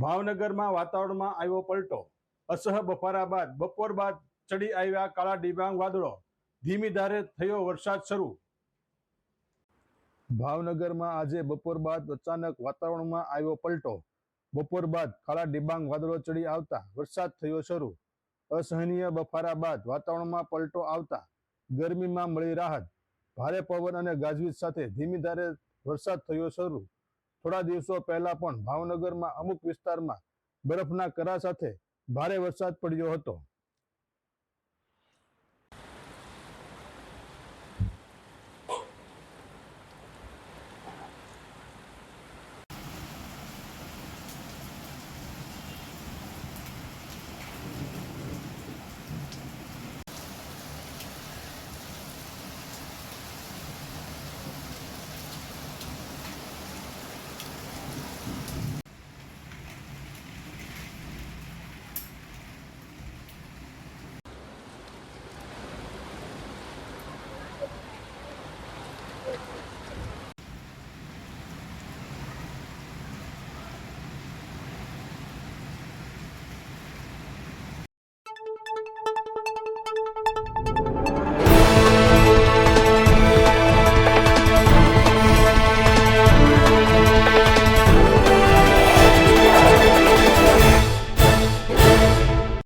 ભાવનગરમાં વાતાવરણમાં આવ્યો પલટો. અસહ બફારા બાદ બપોર બાદ ચડી આવ્યા કાળા ડિબાંગ વાદળો. ધીમી ધારે થયો વરસાદ શરૂ. ભાવનગરમાં આજે બપોર બાદ અચાનક વાતાવરણમાં આવ્યો પલટો. બપોર બાદ કાળા ડિબાંગ વાદળો ચડી આવતા વરસાદ થયો શરૂ. અસહનીય બફારા બાદ વાતાવરણમાં પલટો આવતા ગરમીમાં મળી રાહત. ભારે પવન અને ગાજવીજ સાથે ધીમી ધારે વરસાદ થયો શરૂ. થોડા દિવસો પહેલા પણ ભાવનગરમાં અમુક વિસ્તારમાં બરફના કરા સાથે ભારે વરસાદ પડ્યો હતો.